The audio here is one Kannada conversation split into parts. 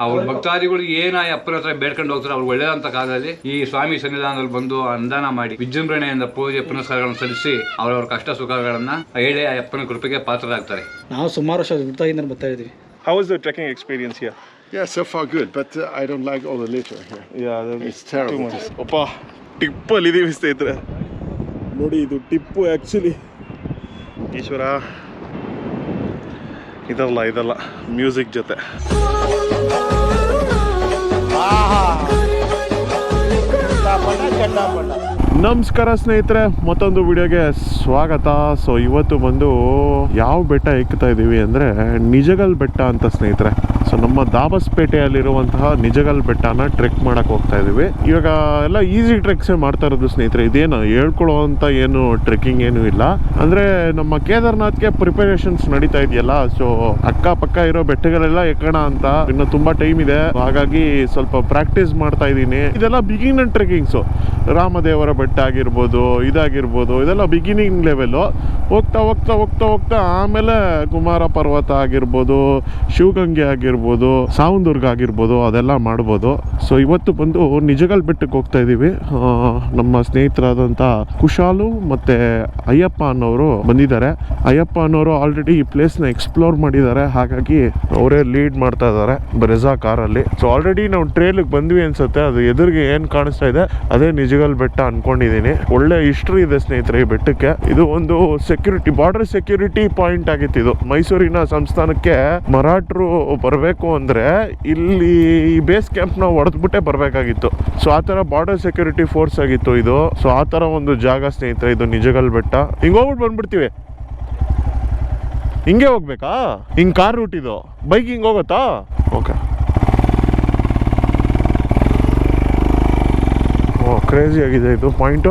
ಅವ್ರ ಭಕ್ತಾದಿಗಳು ಏನ ಅಪ್ಪನ ಹತ್ರ ಬೇಡ್ಕೊಂಡು ಹೋಗ್ತಾರೆ ಅವ್ರು ಒಳ್ಳೇದಂತ ಕಾಲದಲ್ಲಿ ಈ ಸ್ವಾಮಿ ಸನ್ನಿಧಾನದಲ್ಲಿ ಬಂದು ಅನುದಾನ ಮಾಡಿ ವಿಜೃಂಭಣೆಯಿಂದ ಪೂಜೆ ಪುನಸ್ಕಾರಗಳನ್ನು ಸಲ್ಲಿಸಿ ಅವರವರ ಕಷ್ಟ ಸುಖಗಳನ್ನ ಹೇಳಿ ಆ ಅಪ್ಪನ ಕೃಪೆಗೆ ಪಾತ್ರರಾಗ್ತಾರೆ ನಾವು ಸುಮಾರು ವರ್ಷ ಹುಟ್ಟಾಗಿಂದ ಬರ್ತಾ ಇದ್ದೀವಿ How was the trekking experience here? Yeah, so far good, but uh, I don't like all the litter here. Yeah, It's terrible. ಅಪ್ಪ ಟಿಪ್ಪಲ್ಲಿ ಇದೀವಿ ಸ್ನೇಹಿತರೆ ನೋಡಿ ಇದು ಟಿಪ್ಪು ಆ್ಯಕ್ಚುಲಿ ಈಶ್ವರ ಇದಲ್ಲ ಇದಲ್ಲ ಮ್ಯೂಸಿಕ್ ಜೊತೆ ನಮಸ್ಕಾರ ಸ್ನೇಹಿತರೆ, ಮತ್ತೊಂದು ವಿಡಿಯೋಗೆ ಸ್ವಾಗತ. ಸೊ ಇವತ್ತು ಬಂದು ಯಾವ ಬೆಟ್ಟ ಇಕ್ತಾ ಇದ್ದೀವಿ ಅಂದರೆ ನಿಜಗಲ್ ಬೆಟ್ಟ ಅಂತ ಸ್ನೇಹಿತರೆ. ಸೊ ನಮ್ಮ ದಾಬಸ್ಪೇಟೆಯಲ್ಲಿರುವಂತಹ ನಿಜಗಲ್ ಬೆಟ್ಟನ ಟ್ರೆಕ್ ಮಾಡಕ್ ಹೋಗ್ತಾ ಇದೀವಿ. ಇವಾಗ ಎಲ್ಲ ಈಸಿ ಟ್ರೆಕ್ಸೇ ಮಾಡ್ತಾ ಇರೋದು ಸ್ನೇಹಿತರೆ, ಇದೇನು ಹೇಳ್ಕೊಳ್ಳೋ ಅಂತ ಏನು ಟ್ರೆಕ್ಕಿಂಗ್ ಏನು ಇಲ್ಲ. ಅಂದ್ರೆ ನಮ್ಮ ಕೇದಾರ್ನಾಥ್ಗೆ ಪ್ರಿಪರೇಷನ್ಸ್ ನಡೀತಾ ಇದೆಯಲ್ಲ ಸೊ ಅಕ್ಕಪಕ್ಕ ಇರೋ ಬೆಟ್ಟಗಳೆಲ್ಲ ಎಕ್ಕಣ ಅಂತ ಇನ್ನು ತುಂಬಾ ಟೈಮ್ ಇದೆ. ಹಾಗಾಗಿ ಸ್ವಲ್ಪ ಪ್ರಾಕ್ಟೀಸ್ ಮಾಡ್ತಾ ಇದ್ದೀನಿ. ಇದೆಲ್ಲ ಬಿಗಿನರ್ ಟ್ರೆಕ್ಕಿಂಗ್ಸು ರಾಮದೇವರ ಬೆಟ್ಟ ಆಗಿರ್ಬೋದು, ಇದಾಗಿರ್ಬೋದು, ಇದೆಲ್ಲ ಬಿಗಿನಿಂಗ್ ಲೆವೆಲ್ಲು ಹೋಗ್ತಾ ಹೋಗ್ತಾ ಹೋಗ್ತಾ ಹೋಗ್ತಾ ಆಮೇಲೆ ಕುಮಾರ ಪರ್ವತ ಆಗಿರ್ಬೋದು, ಶಿವಗಂಗೆ ಆಗಿರ್ಬೋದು ಸಾವಂದುರ್ಗ ಆಗಿರ್ಬೋದು, ಅದೆಲ್ಲ ಮಾಡ್ಬೋದು. ಸೊ ಇವತ್ತು ಬಂದು ನಿಜಗಲ್ ಬೆಟ್ಟಕ್ಕೆ ಹೋಗ್ತಾ ಇದ್ದೀವಿ ನಮ್ಮ ಸ್ನೇಹಿತರಾದಂಥ ಕುಶಾಲು ಮತ್ತೆ ಅಯ್ಯಪ್ಪ ಅನ್ನೋರು ಬಂದಿದ್ದಾರೆ. ಅಯ್ಯಪ್ಪ ಅನ್ನೋರು ಆಲ್ರೆಡಿ ಈ ಪ್ಲೇಸ್ನ ಎಕ್ಸ್ಪ್ಲೋರ್ ಮಾಡಿದ್ದಾರೆ. ಹಾಗಾಗಿ ಅವರೇ ಲೀಡ್ ಮಾಡ್ತಾ ಇದ್ದಾರೆ ಬ್ರೆಜಾ ಕಾರಲ್ಲಿ ಸೊ ಆಲ್ರೆಡಿ ನಾವು ಟ್ರೇಲಿಗೆ ಬಂದ್ವಿ ಅನ್ಸುತ್ತೆ. ಅದು ಎದುರಿಗೆ ಏನು ಕಾಣಿಸ್ತಾ ಇದೆ, ಅದೇ ನಿಜಗಲ್ ಬೆಟ್ಟ ಅನ್ಕೊಂಡಿದ್ದೀನಿ ಒಳ್ಳೆ ಹಿಸ್ಟ್ರಿ ಇದೆ ಸ್ನೇಹಿತರೆ ಈ ಬೆಟ್ಟಕ್ಕೆ. ಇದು ಒಂದು ಸೆಕ್ಯೂರಿಟಿ ಬಾರ್ಡರ್ ಸೆಕ್ಯೂರಿಟಿ ಪಾಯಿಂಟ್ ಆಗಿತ್ತು ಇದು. ಮೈಸೂರಿನ ಸಂಸ್ಥಾನಕ್ಕೆ ಮರಾಠರು ಬರಬೇಕು ಅಂದ್ರೆ ಇಲ್ಲಿ ಈ ಬೇಸ್ ಕ್ಯಾಂಪ್ನ ಹೊಡೆದ್ಬಿಟ್ಟೇ ಬರಬೇಕಾಗಿತ್ತು. ಸೊ ಆ ಥರ ಬಾರ್ಡರ್ ಸೆಕ್ಯೂರಿಟಿ ಫೋರ್ಸ್ ಆಗಿತ್ತು ಇದು. ಸೊ ಆ ಥರ ಒಂದು ಜಾಗ ಸ್ನೇಹಿತರೆ, ಇದು ನಿಜಗಲ್ ಬೆಟ್ಟ. ಹಿಂಗೆ ಹೋಗ್ಬಿಟ್ಟು ಬಂದ್ಬಿಡ್ತೀವಿ. ಹಿಂಗೆ ಹೋಗ್ಬೇಕಾ? ಹಿಂಗೆ ಕಾರ್ ರೂಟ್ ಇದು. ಬೈಕ್ ಹಿಂಗೆ ಹೋಗುತ್ತಾ? ಓಕೆ ಓ ಕ್ರೇಜಿ ಆಗಿದೆ ಇದು ಪಾಯಿಂಟು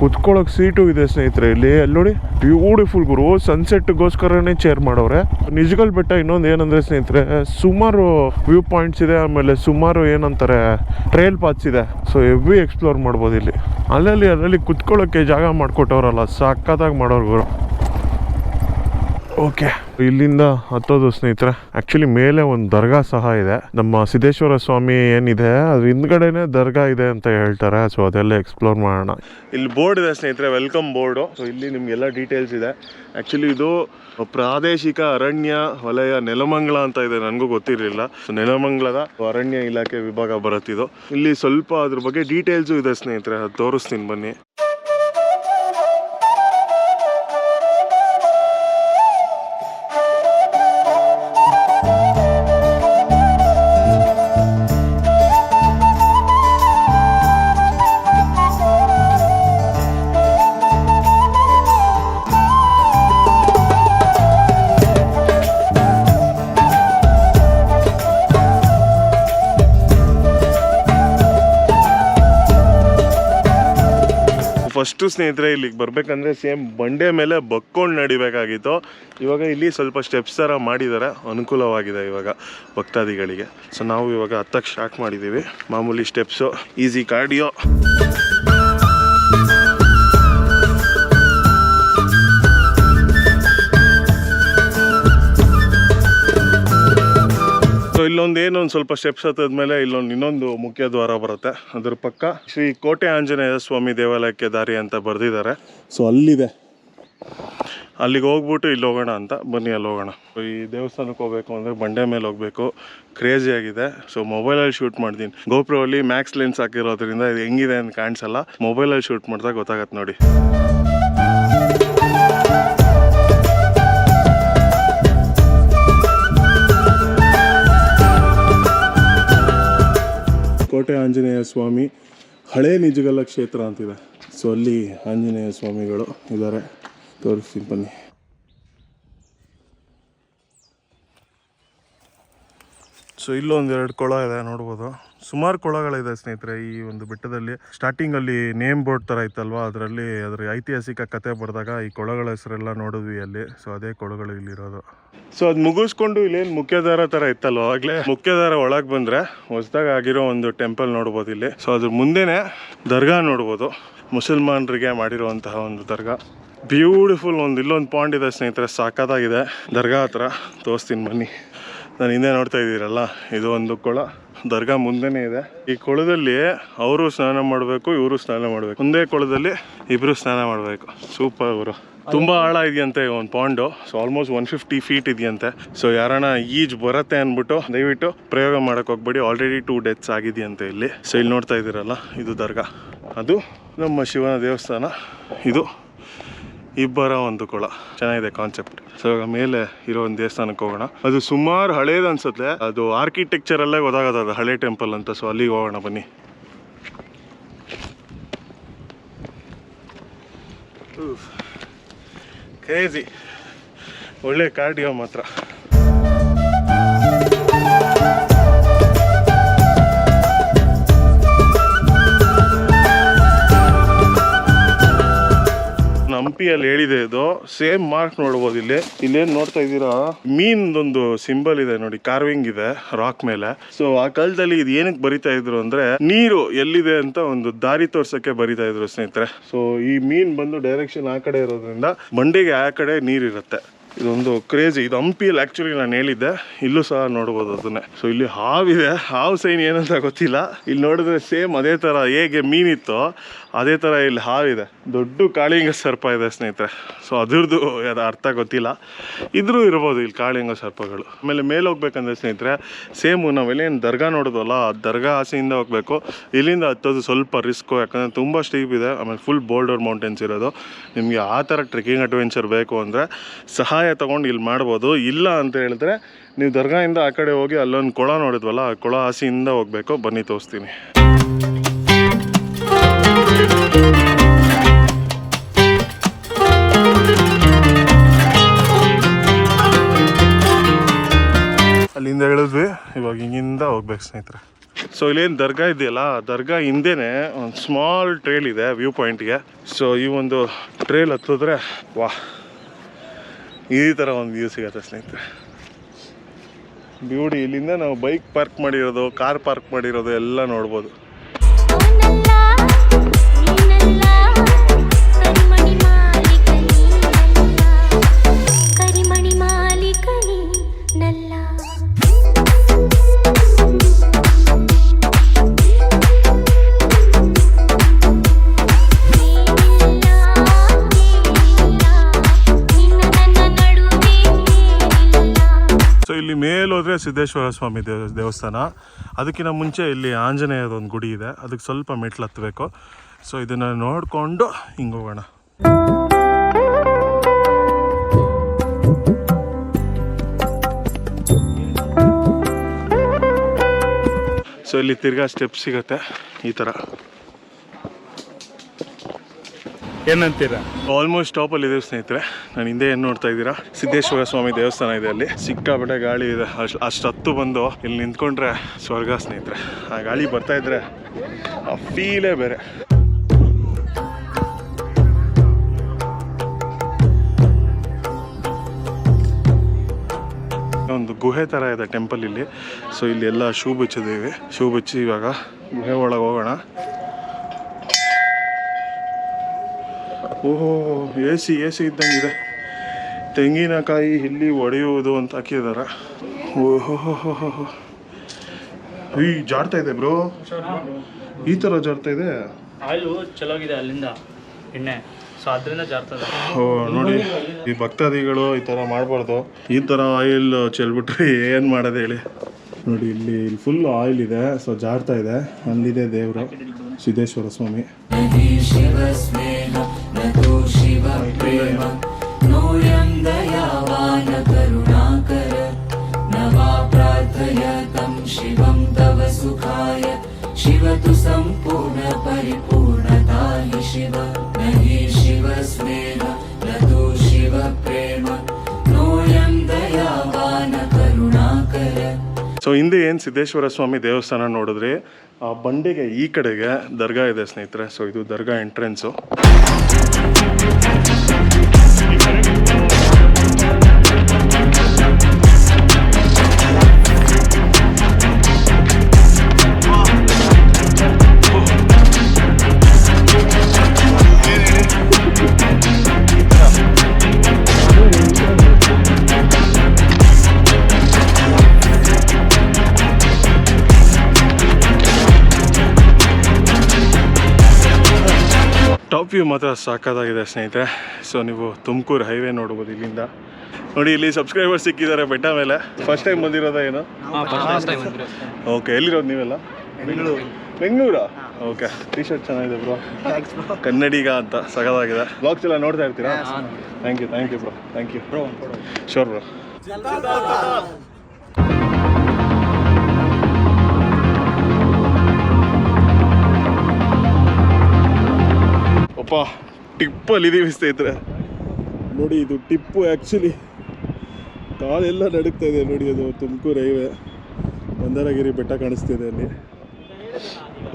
ಕುತ್ಕೊಳ್ಳೋಕೆ ಸೀಟು ಇದೆ ಸ್ನೇಹಿತರೆ ಇಲ್ಲಿ. ಅಲ್ಲಿ ನೋಡಿ ಬ್ಯೂಟಿಫುಲ್ ಗುರು. ಸನ್ಸೆಟ್ಗೋಸ್ಕರನೇ ಚೇರ್ ಮಾಡೋರೆ. ನಿಜಗಲ್ ಬೆಟ್ಟ ಇನ್ನೊಂದು ಏನಂದ್ರೆ ಸ್ನೇಹಿತರೆ, ಸುಮಾರು ವ್ಯೂ ಪಾಯಿಂಟ್ಸ್ ಇದೆ, ಆಮೇಲೆ ಸುಮಾರು ಏನಂತಾರೆ ಟ್ರೈಲ್ ಪಾತ್ಸ್ ಇದೆ. ಸೊ ಎವ್ರಿ ಎಕ್ಸ್ಪ್ಲೋರ್ ಮಾಡ್ಬೋದು ಇಲ್ಲಿ. ಅಲ್ಲಲ್ಲಿ ಅದರಲ್ಲಿ ಕುತ್ಕೊಳ್ಳೋಕೆ ಜಾಗ ಮಾಡಿಕೊಟ್ಟವ್ರಲ್ಲ ಸಕ್ಕತ್ತಾಗಿ ಮಾಡೋರು ಗುರು. ಓಕೆ ಇಲ್ಲಿಂದ ಹತ್ತೋದು ಸ್ನೇಹಿತರೆ ಆಕ್ಚುಲಿ ಮೇಲೆ ಒಂದು ದರ್ಗಾ ಸಹ ಇದೆ. ನಮ್ಮ ಸಿದ್ದೇಶ್ವರ ಸ್ವಾಮಿ ಏನಿದೆ, ಅದ್ರ ಹಿಂದ್ಗಡೆನೆ ದರ್ಗಾ ಇದೆ ಅಂತ ಹೇಳ್ತಾರೆ ಸೊ ಅದೆಲ್ಲ ಎಕ್ಸ್ಪ್ಲೋರ್ ಮಾಡೋಣ. ಇಲ್ಲಿ ಬೋರ್ಡ್ ಇದೆ ಸ್ನೇಹಿತರೆ ವೆಲ್ಕಮ್ ಬೋರ್ಡು. ಸೊ ಇಲ್ಲಿ ನಿಮ್ಗೆಲ್ಲ ಡೀಟೇಲ್ಸ್ ಇದೆ. ಆ್ಯಕ್ಚುಲಿ ಇದು ಪ್ರಾದೇಶಿಕ ಅರಣ್ಯ ವಲಯ ನೆಲಮಂಗಲ ಅಂತ ಇದೆ, ನನಗೂ ಗೊತ್ತಿರಲಿಲ್ಲ. ನೆಲಮಂಗಲದ ಅರಣ್ಯ ಇಲಾಖೆ ವಿಭಾಗ ಬರುತ್ತಿದ್ದು. ಇಲ್ಲಿ ಸ್ವಲ್ಪ ಅದ್ರ ಬಗ್ಗೆ ಡೀಟೇಲ್ಸು ಇದೆ ಸ್ನೇಹಿತರೆ, ಅದು ತೋರಿಸ್ತೀನಿ ಬನ್ನಿ. ಫಸ್ಟು ಸ್ನೇಹಿತರೆ, ಇಲ್ಲಿಗೆ ಬರಬೇಕಂದ್ರೆ ಸೇಮ್ ಬಂಡೆ ಮೇಲೆ ಬಕ್ಕೊಂಡು ನಡಿಬೇಕಾಗಿತ್ತು. ಇವಾಗ ಇಲ್ಲಿ ಸ್ವಲ್ಪ ಸ್ಟೆಪ್ಸ್ ಥರ ಮಾಡಿದ್ದಾರೆ ಅನುಕೂಲವಾಗಿದೆ ಇವಾಗ ಭಕ್ತಾದಿಗಳಿಗೆ. ಸೊ ನಾವು ಇವಾಗ ಹತ್ತಕ್ಕೆ ಸ್ಟಾರ್ಟ್ ಮಾಡಿದ್ದೀವಿ ಮಾಮೂಲಿ ಸ್ಟೆಪ್ಸು ಈಸಿ ಕಾರ್ಡಿಯೋ ಸೊ ಇಲ್ಲೊಂದು ಏನು ಒಂದು ಸ್ವಲ್ಪ ಸ್ಟೆಪ್ಸ್ ಹತ್ತದ್ಮೇಲೆ ಇಲ್ಲೊಂದು ಇನ್ನೊಂದು ಮುಖ್ಯ ದ್ವಾರ ಬರುತ್ತೆ. ಅದ್ರ ಪಕ್ಕ ಶ್ರೀ ಕೋಟೆ ಆಂಜನೇಯ ಸ್ವಾಮಿ ದೇವಾಲಯಕ್ಕೆ ದಾರಿ ಅಂತ ಬರೆದಿದ್ದಾರೆ. ಸೊ ಅಲ್ಲಿದೆ. ಅಲ್ಲಿಗೆ ಹೋಗ್ಬಿಟ್ಟು ಇಲ್ಲಿ ಹೋಗೋಣ ಅಂತ. ಬನ್ನಿ ಅಲ್ಲಿ ಹೋಗೋಣ. ಈ ದೇವಸ್ಥಾನಕ್ಕೆ ಹೋಗ್ಬೇಕು ಅಂದರೆ ಬಂಡೆ ಮೇಲೆ ಹೋಗಬೇಕು. ಕ್ರೇಜಿ ಆಗಿದೆ. ಸೊ ಮೊಬೈಲಲ್ಲಿ ಶೂಟ್ ಮಾಡ್ತೀನಿ. ಗೋಪುರದಲ್ಲಿ ಮ್ಯಾಕ್ಸ್ ಲೆನ್ಸ್ ಹಾಕಿರೋದ್ರಿಂದ ಇದು ಹೆಂಗಿದೆ ಅಂತ ಕಾಣಿಸಲ್ಲ. ಮೊಬೈಲಲ್ಲಿ ಶೂಟ್ ಮಾಡಿದಾಗ ಗೊತ್ತಾಗತ್ತೆ ನೋಡಿ. ಕೋಟೆ ಆಂಜನೇಯ ಸ್ವಾಮಿ ಹಳೆ ನಿಜಗಲ್ಲ ಕ್ಷೇತ್ರ ಅಂತಿದೆ. ಸೊ ಅಲ್ಲಿ ಆಂಜನೇಯ ಸ್ವಾಮಿಗಳು ಇದ್ದಾರೆ. ತೋರಿಸ್ತೀನಿ ಬನ್ನಿ. ಸೊ ಇಲ್ಲೊಂದು ಎರಡು ಕೊಳ ಇದೆ ನೋಡ್ಬೋದು. ಸುಮಾರು ಕೊಳಗಳಿದೆ ಸ್ನೇಹಿತರೆ, ಈ ಒಂದು ಬೆಟ್ಟದಲ್ಲಿ. ಸ್ಟಾರ್ಟಿಂಗ್ ಅಲ್ಲಿ ನೇಮ್ ಬೋರ್ಡ್ ತರ ಇತ್ತಲ್ವಾ, ಅದರಲ್ಲಿ ಅದ್ರ ಐತಿಹಾಸಿಕ ಕತೆ ಬರೆದಾಗ ಈ ಕೊಳಗಳ ಹೆಸರೆಲ್ಲ ನೋಡಿದ್ವಿ ಅಲ್ಲಿ. ಸೊ ಅದೇ ಕೊಳಗಳು ಇಲ್ಲಿರೋದು. ಸೊ ಅದು ಮುಗಿಸ್ಕೊಂಡು ಇಲ್ಲೇನು ಮುಖ್ಯಧಾರ ತರ ಇತ್ತಲ್ವ ಆಗಲೇ? ಮುಖ್ಯಧಾರ ಒಳಗೆ ಬಂದ್ರೆ ಹೊಸದಾಗ ಆಗಿರೋ ಒಂದು ಟೆಂಪಲ್ ನೋಡ್ಬೋದು ಇಲ್ಲಿ. ಸೊ ಅದ್ರ ಮುಂದೆನೆ ದರ್ಗಾ ನೋಡ್ಬೋದು. ಮುಸಲ್ಮಾನರಿಗೆ ಮಾಡಿರುವಂತಹ ಒಂದು ದರ್ಗಾ. ಬ್ಯೂಟಿಫುಲ್ ಒಂದು, ಇಲ್ಲೊಂದು ಪಾಯಿಂಟ್ ಇದೆ ಸ್ನೇಹಿತರೆ ಸಾಕಾಗಿದೆ ದರ್ಗಾ ಹತ್ರ ತೋರಿಸ್ತೀನಿ ಬನ್ನಿ. ನಾನು ಹಿಂದೆ ನೋಡ್ತಾ ಇದ್ದೀರಲ್ಲ, ಇದು ಒಂದು ಕೊಳ. ದರ್ಗಾ ಮುಂದೆನೇ ಇದೆ. ಈ ಕೊಳದಲ್ಲಿ ಅವರು ಸ್ನಾನ ಮಾಡಬೇಕು, ಇವರು ಸ್ನಾನ ಮಾಡಬೇಕು. ಒಂದೇ ಕೊಳದಲ್ಲಿ ಇಬ್ಬರು ಸ್ನಾನ ಮಾಡಬೇಕು. ಸೂಪರ್ ಅವರು ತುಂಬಾ ಆಳ ಇದೆಯಂತೆ ಒಂದು pond so almost one fifty feet ಇದೆಯಂತೆ. ಸೊ ಯಾರನ್ನ ಈಜ್ ಬರತ್ತೆ ಅಂದ್ಬಿಟ್ಟು ದಯವಿಟ್ಟು ಪ್ರಯೋಗ ಮಾಡಕ್ ಹೋಗ್ಬೇಡಿ. ಆಲ್ರೆಡಿ ಟೂ ಡೆತ್ಸ್ ಆಗಿದೆಯಂತೆ ಇಲ್ಲಿ. ಸೊ ಇಲ್ಲಿ ನೋಡ್ತಾ ಇದ್ದೀರಲ್ಲ, ಇದು ದರ್ಗಾ. ಅದು ನಮ್ಮ ಶಿವನ ದೇವಸ್ಥಾನ. ಇದು ಇಬ್ಬರ ಒಂದು ಕೊಳ. ಚೆನ್ನಾಗಿದೆ ಕಾನ್ಸೆಪ್ಟ್ ಸೊ ಮೇಲೆ ಇರೋ ಒಂದು ದೇವಸ್ಥಾನಕ್ಕೆ ಹೋಗೋಣ. ಅದು ಸುಮಾರು ಹಳೇದು ಅನ್ಸುತ್ತೆ. ಅದು ಆರ್ಕಿಟೆಕ್ಚರ್ ಅಲ್ಲೇ ಗೊತ್ತಾಗತ್ತೆ ಅದು ಹಳೆ ಟೆಂಪಲ್ ಅಂತ. ಸೊ ಅಲ್ಲಿಗೆ ಹೋಗೋಣ ಬನ್ನಿ. ಕ್ರೇಜಿ ಒಳ್ಳೆ ಕಾರ್ಡಿಯೋ ಮಾತ್ರ. ಹಂಪಿಯಲ್ಲಿ ಹೇಳಿದೆ ಇದು. ಸೇಮ್ ಮಾರ್ಕ್ ನೋಡ್ಬೋದು ಇಲ್ಲಿ. ಇಲ್ಲೇನು ನೋಡ್ತಾ ಇದ್ದೀರಾ? ಮೀನ್ದೊಂದು ಸಿಂಬಲ್ ಇದೆ ನೋಡಿ ಕಾರ್ವಿಂಗ್ ಇದೆ ರಾಕ್ ಮೇಲೆ. ಸೊ ಆ ಕಾಲದಲ್ಲಿ ಇದು ಏನಕ್ಕೆ ಬರಿತಾ ಇದ್ರು ಅಂದ್ರೆ, ನೀರು ಎಲ್ಲಿದೆ ಅಂತ ಒಂದು ದಾರಿ ತೋರ್ಸಕ್ಕೆ ಬರಿತಾ ಇದ್ರು ಸ್ನೇಹಿತರೆ. ಸೊ ಈ ಮೀನ್ ಬಂದು ಡೈರೆಕ್ಷನ್ ಆ ಕಡೆ ಇರೋದ್ರಿಂದ ಬಂಡೆಗೆ ಆ ಕಡೆ ನೀರಿರುತ್ತೆ. ಇದೊಂದು ಕ್ರೇಜಿ ಇದು ಹಂಪಿಯಲ್ಲಿ ಆ್ಯಕ್ಚುಲಿ ನಾನು ಹೇಳಿದ್ದೆ. ಇಲ್ಲೂ ಸಹ ನೋಡ್ಬೋದು ಅದನ್ನೇ. ಸೊ ಇಲ್ಲಿ ಹಾವಿದೆ ಹಾವು ಸೈನ್ ಏನಂತ ಗೊತ್ತಿಲ್ಲ. ಇಲ್ಲಿ ನೋಡಿದ್ರೆ ಸೇಮ್ ಅದೇ ಥರ ಹೇಗೆ ಮೀನಿತ್ತು ಅದೇ ಥರ ಇಲ್ಲಿ ಹಾವಿದೆ. ದೊಡ್ಡ ಕಾಳಿಂಗ ಸರ್ಪ ಇದೆ ಸ್ನೇಹಿತರೆ. ಸೊ ಅದ್ರದ್ದು ಅದು ಅರ್ಥ ಗೊತ್ತಿಲ್ಲ. ಇದ್ರೂ ಇರ್ಬೋದು ಇಲ್ಲಿ ಕಾಳಿಂಗ ಸರ್ಪಗಳು. ಆಮೇಲೆ ಮೇಲೆ ಹೋಗ್ಬೇಕಂದ್ರೆ ಸ್ನೇಹಿತರೆ, ಸೇಮು ನಾವೆಲ್ಲೇನು ದರ್ಗಾ ನೋಡೋದಲ್ಲ, ಆ ದರ್ಗಾ ಆಸೆಯಿಂದ ಹೋಗಬೇಕು. ಇಲ್ಲಿಂದ ಹತ್ತೋದು ಸ್ವಲ್ಪ ರಿಸ್ಕು ಯಾಕಂದರೆ ತುಂಬ ಸ್ಟೀಪ್ ಇದೆ. ಆಮೇಲೆ ಫುಲ್ ಬೋಲ್ಡರ್ ಮೌಂಟೇನ್ಸ್ ಇರೋದು. ನಿಮಗೆ ಆ ಥರ ಟ್ರೆಕ್ಕಿಂಗ್ ಅಡ್ವೆಂಚರ್ ಬೇಕು ಅಂದರೆ ಸಹಾಯ ತೊಗೊಂಡು ಇಲ್ಲಿ ಮಾಡ್ಬೋದು. ಇಲ್ಲ ಅಂತ ಹೇಳಿದ್ರೆ ನೀವು ದರ್ಗಾಯಿಂದ ಆ ಕಡೆ ಹೋಗಿ ಅಲ್ಲೊಂದು ಕೊಳ ನೋಡಿದ್ವಲ್ಲ, ಆ ಕೊಳ ಆಸೆಯಿಂದ ಹೋಗಬೇಕು. ಬನ್ನಿ, ತೋರಿಸ್ತೀನಿ. ಅಲ್ಲಿಂದ ಹೇಳಿದ್ವಿ, ಇವಾಗ ಹಿಂಗಿಂದ ಹೋಗ್ಬೇಕು ಸ್ನೇಹಿತರೆ. ಸೊ ಇಲ್ಲೇನು ದರ್ಗಾ ಇದೆಯಲ್ಲ, ದರ್ಗಾ ಹಿಂದೆನೆ ಒಂದು ಸ್ಮಾಲ್ ಟ್ರೇಲ್ ಇದೆ ವ್ಯೂ ಪಾಯಿಂಟ್ಗೆ ಸೊ ಈ ಒಂದು ಟ್ರೇಲ್ ಹತ್ತಿದ್ರೆ, ವಾ, ಈ ಥರ ಒಂದು ವ್ಯೂ ಸಿಗತ್ತೆ ಸ್ನೇಹಿತರೆ. ಬ್ಯೂಟಿ ಇಲ್ಲಿಂದ ನಾವು ಬೈಕ್ ಪಾರ್ಕ್ ಮಾಡಿರೋದು ಕಾರ್ ಪಾರ್ಕ್ ಮಾಡಿರೋದು ಎಲ್ಲ ನೋಡ್ಬೋದು. ಮೇಲೆ ಹೋದ್ರೆ ಸಿದ್ದೇಶ್ವರ ಸ್ವಾಮಿ ದೇವ, ದೇವಸ್ಥಾನ. ಅದಕ್ಕಿಂತ ಮುಂಚೆ ಇಲ್ಲಿ ಆಂಜನೇಯದ ಒಂದು ಗುಡಿ ಇದೆ. ಅದಕ್ಕೆ ಸ್ವಲ್ಪ ಮೆಟ್ಲು ಹತ್ತಬೇಕು. ಸೊ ಇದನ್ನು ನೋಡಿಕೊಂಡು ಹಿಂಗೆ ಹೋಗೋಣ. ಸೊ ಇಲ್ಲಿ ತಿರ್ಗಾ ಸ್ಟೆಪ್ ಸಿಗತ್ತೆ ಈ ಥರ ಏನಂತೀರಾ? ಆಲ್ಮೋಸ್ಟ್ ಟಾಪಲ್ಲಿ ಇದೆ ಸ್ನೇಹಿತರೆ. ನಾನು ಹಿಂದೆ ಏನು ನೋಡ್ತಾ ಇದ್ದೀರಾ? ಸಿದ್ದೇಶ್ವರ ಸ್ವಾಮಿ ದೇವಸ್ಥಾನ ಇದೆ ಅಲ್ಲಿ. ಸಿಕ್ಕಾಪಟ್ಟೆ ಗಾಳಿ ಇದೆ. ಅಷ್ಟು ಹತ್ತು ಬಂದು ಇಲ್ಲಿ ನಿಂತ್ಕೊಂಡ್ರೆ ಸ್ವರ್ಗ ಸ್ನೇಹಿತರೆ. ಆ ಗಾಳಿ ಬರ್ತಾ ಇದ್ರೆ ಆ ಫೀಲೇ ಬೇರೆ. ಒಂದು ಗುಹೆ ಥರ ಇದೆ ಟೆಂಪಲ್ ಇಲ್ಲಿ. ಸೊ ಇಲ್ಲಿ ಎಲ್ಲ ಶೂ ಬಿಚ್ಚಿದ್ದೀವಿ. ಶೂ ಬಿಚ್ಚಿ ಇವಾಗ ಗುಹೆ ಒಳಗೆ ಹೋಗೋಣ. ಓಹೋ ಎ ಸಿ ಎ ಸಿ ಇದ್ದಂಗಿದೆ ತೆಂಗಿನಕಾಯಿ ಇಲ್ಲಿ ಒಡೆಯುವುದು ಅಂತ ಹಾಕಿದಾರ. ಓಹೋ ಈ ಜಾಡ್ತಾ ಇದೆ ಬ್ರೋ? ಈ ಥರ ಜಾಡ್ತಾ ಇದೆ? ಆಯಿಲು ಚಲೋಗಿದೆ ಅಲ್ಲಿಂದ ಎಣ್ಣೆ. ಸೊ ಅದರಿಂದ ಜಾರ್ತದೆ ಓ ನೋಡಿ ಈ ಭಕ್ತಾದಿಗಳು ಈ ಥರ ಮಾಡಬಾರ್ದು. ಈ ಥರ ಆಯಿಲ್ ಚೆಲ್ಬಿಟ್ರೆ ಏನು ಮಾಡೋದು ಹೇಳಿ. ನೋಡಿ ಇಲ್ಲಿ ಇಲ್ಲಿ ಫುಲ್ ಆಯಿಲ್ ಇದೆ. ಸೊ ಜಾರ್ತಾ ಇದೆ. ಅಲ್ಲಿದೆ ದೇವರು. ಸಿದ್ದೇಶ್ವರ ಸ್ವಾಮಿ. नूयं दयावान करुणाकर न वा प्रार्थय तं शिवं तव सुखाय शिव तु सम्पूर्ण परिपूर्णता हि शिव न हि शिव स्नेह न तु शिव प्रेम नोऽयं दयावान करुणाकर ಸೊ ಹಿಂದೆ ಏನು ಸಿದ್ದೇಶ್ವರ ಸ್ವಾಮಿ ದೇವಸ್ಥಾನ ನೋಡಿದ್ರೆ ಆ ಬಂಡೆಗೆ ಈ ಕಡೆಗೆ ದರ್ಗಾ ಇದೆ ಸ್ನೇಹಿತರೆ ಸೊ ಇದು ದರ್ಗಾ ಎಂಟ್ರೆನ್ಸು ಟಾಪ್ ವ್ಯೂ ಮಾತ್ರ ಸಾಕಾಗಿದೆ ಸ್ನೇಹಿತರೆ. ಸೊ ನೀವು ತುಮಕೂರು ಹೈವೇ ನೋಡ್ಬೋದು ಇಲ್ಲಿಂದ. ನೋಡಿ ಇಲ್ಲಿ ಸಬ್ಸ್ಕ್ರೈಬರ್ ಸಿಕ್ಕಿದ್ದಾರೆ ಬೆಟ್ಟ ಮೇಲೆ. ಫಸ್ಟ್ ಟೈಮ್ ಬಂದಿರೋದ ಏನು? ಓಕೆ ಎಲ್ಲಿರೋದು ನೀವೆಲ್ಲ? ಬೆಂಗಳೂರು. ಬೆಂಗಳೂರಾ? ಓಕೆ ಟಿ ಶರ್ಟ್ ಚೆನ್ನಾಗಿದೆ ಬ್ರೋ ಕನ್ನಡಿಗ ಅಂತ ಸಗದಾಗಿದೆ ಬ್ಲಾಗ್ಸ್ ಎಲ್ಲ ನೋಡ್ತಾ ಇರ್ತೀರಾ? Thank you thank you bro thank you bro sure bro ಟಿಪ್ಪಲ್ಲಿ ಇದೀವಿ ಸ್ನೇಹಿತರೆ. ನೋಡಿ ಇದು ಟಿಪ್ಪು ಆ್ಯಕ್ಚುಲಿ ಕಾಲೆಲ್ಲ ನಡುಗ್ತಾ ಇದೆ ನೋಡಿ ಅದು ತುಮಕೂರು ಹೈವೇ. ಮಂದಾರಗಿರಿ ಬೆಟ್ಟ ಕಾಣಿಸ್ತಿದೆ ಅಲ್ಲಿ.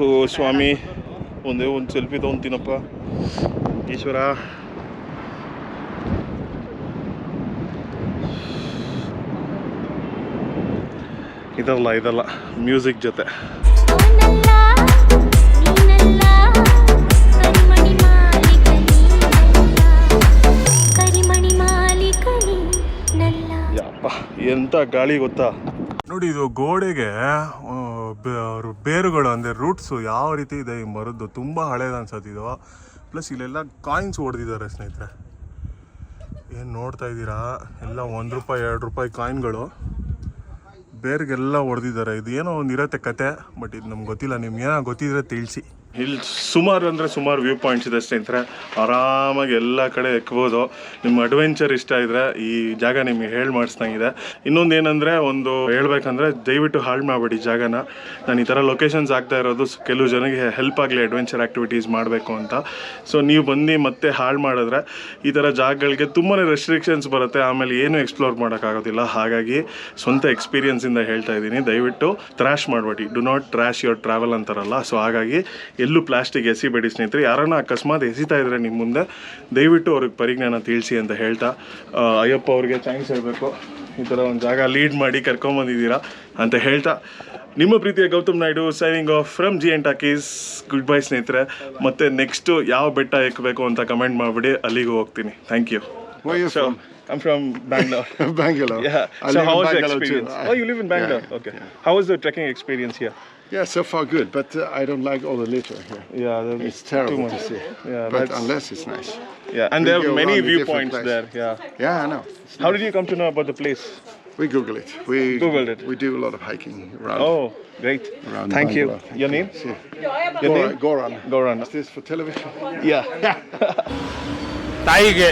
ಓ ಸ್ವಾಮಿ, ಒಂದೇ ಒಂದು ಸೆಲ್ಫಿ ತೊಗೊತೀನಪ್ಪ. ಈಶ್ವರ. ಇದಲ್ಲ ಇದಲ್ಲ, ಮ್ಯೂಸಿಕ್ ಜೊತೆ. ಯಪ್ಪ ಎಂತ ಗಾಳಿ ಗೊತ್ತಾ? ನೋಡಿ, ಇದು ಗೋಡೆಗೆ ಅವರು ಬೇರುಗಳು, ಅಂದರೆ ರೂಟ್ಸು ಯಾವ ರೀತಿ ಇದೆ ಈ ಮರದ್ದು, ತುಂಬ ಹಳೇದು ಅನ್ಸತ್ತಿದೋ ಪ್ಲಸ್ ಇಲ್ಲೆಲ್ಲ ಕಾಯಿನ್ಸ್ ಹೊಡೆದಿದ್ದಾರೆ ಸ್ನೇಹಿತರೆ. ಏನು ನೋಡ್ತಾ ಇದ್ದೀರಾ? ಎಲ್ಲ ಒಂದು ರೂಪಾಯಿ, ಎರಡು ರೂಪಾಯಿ ಕಾಯಿನ್ಗಳು ಬೇರೆಗೆಲ್ಲ ಹೊಡೆದಿದ್ದಾರೆ ಇದು ಏನೋ ಒಂದು ಇರತ್ತೆ ಕತೆ ಬಟ್ ಇದು ನಮ್ಗೆ ಗೊತ್ತಿಲ್ಲ. ನಿಮ್ಗೆ ಏನೋ ಗೊತ್ತಿದ್ರೆ ತಿಳಿಸಿ. ಇಲ್ಲಿ ಸುಮಾರು ಅಂದರೆ ಸುಮಾರು ವ್ಯೂ ಪಾಯಿಂಟ್ಸ್ ಇದೆ ಸ್ನೇಹಿತರೆ. ಆರಾಮಾಗಿ ಎಲ್ಲ ಕಡೆ ಎಕ್ಬೋದು. ನಿಮ್ಮ ಅಡ್ವೆಂಚರ್ ಇಷ್ಟ ಇದ್ರೆ ಈ ಜಾಗ ನಿಮಗೆ ಹೇಳಿ ಮಾಡಿಸ್ದಂಗಿದೆ. ಇನ್ನೊಂದು ಏನಂದರೆ ಒಂದು ಹೇಳಬೇಕಂದ್ರೆ ದಯವಿಟ್ಟು ಹಾಳು ಮಾಡಬೇಡಿ ಜಾಗನ. ನಾನು ಈ ಥರ ಲೊಕೇಶನ್ಸ್ ಆಗ್ತಾ ಇರೋದು ಕೆಲವು ಜನಕ್ಕೆ ಹೆಲ್ಪ್ ಆಗಲಿ ಅಡ್ವೆಂಚರ್ ಆ್ಯಕ್ಟಿವಿಟೀಸ್ ಮಾಡಬೇಕು ಅಂತ. ಸೊ ನೀವು ಬಂದು ಮತ್ತೆ ಹಾಳು ಮಾಡಿದ್ರೆ ಈ ಥರ ಜಾಗಗಳಿಗೆ ತುಂಬಾ ರೆಸ್ಟ್ರಿಕ್ಷನ್ಸ್ ಬರುತ್ತೆ. ಆಮೇಲೆ ಏನು ಎಕ್ಸ್ಪ್ಲೋರ್ ಮಾಡೋಕ್ಕಾಗೋದಿಲ್ಲ. ಹಾಗಾಗಿ ಸ್ವಂತ ಎಕ್ಸ್ಪೀರಿಯನ್ಸಿಂದ ಹೇಳ್ತಾ ಇದ್ದೀನಿ. ದಯವಿಟ್ಟು ಟ್ರ್ಯಾಶ್ ಮಾಡಬೇಡಿ. Do not trash your travel ಅಂತಾರಲ್ಲ. ಸೊ ಹಾಗಾಗಿ ಎಲ್ಲೂ ಪ್ಲಾಸ್ಟಿಕ್ ಎಸಿಬೇಡಿ ಸ್ನೇಹಿತರೆ ಯಾರನ್ನ ಅಕಸ್ಮಾತ್ ಎಸಿತಾ ಇದ್ರೆ ನಿಮ್ಮ ಮುಂದೆ ದಯವಿಟ್ಟು ಅವ್ರಿಗೆ ಪರಿಜ್ಞಾನ ತಿಳಿಸಿ ಅಂತ ಹೇಳ್ತಾ ಅಯ್ಯಪ್ಪ ಅವ್ರಿಗೆ ಥ್ಯಾಂಕ್ಸ್ ಹೇಳಬೇಕು ಈ ಥರ ಒಂದು ಜಾಗ ಲೀಡ್ ಮಾಡಿ ಕರ್ಕೊಂಬಂದಿದ್ದೀರಾ ಅಂತ ಹೇಳ್ತಾ ನಿಮ್ಮ ಪ್ರೀತಿಯ Gautam Naidu signing off from G N talkies good bye ಸ್ನೇಹಿತರೆ ಮತ್ತೆ ನೆಕ್ಸ್ಟು ಯಾವ ಬೆಟ್ಟ ಎಕ್ಕಬೇಕು ಅಂತ ಕಮೆಂಟ್ ಮಾಡಿಬಿಡಿ ಅಲ್ಲಿಗೆ ಹೋಗ್ತೀನಿ thank you? I'm from Bangalore. Bangalore. Yeah. I so how was the experience? Oh, you live in Bangalore. Yeah, okay. yeah. How was the trekking experience here? Yeah, so far good, but uh, I don't like all the litter here. Yeah, that- It's terrible too much. to see. Yeah, but that's- unless it's nice. Yeah, and We there are go many around the different viewpoints there. places. Yeah. Yeah, I know. It's How nice. did you come to know about the place? We Google it. We Googled it. We do a lot of hiking around. Oh, great. around Thank you. Bangalore. Your name? See. Your Goran. name? Goran. Goran. Is this for television? Yeah. ತಾಯಿಗೆ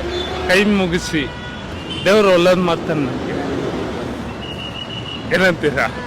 ಕೈ ಮುಗಿಸಿ ದೇವರು ಒಳ್ಳೇದು ಮಾಡ್ತಾನೆ ಏನಂತೀರಾ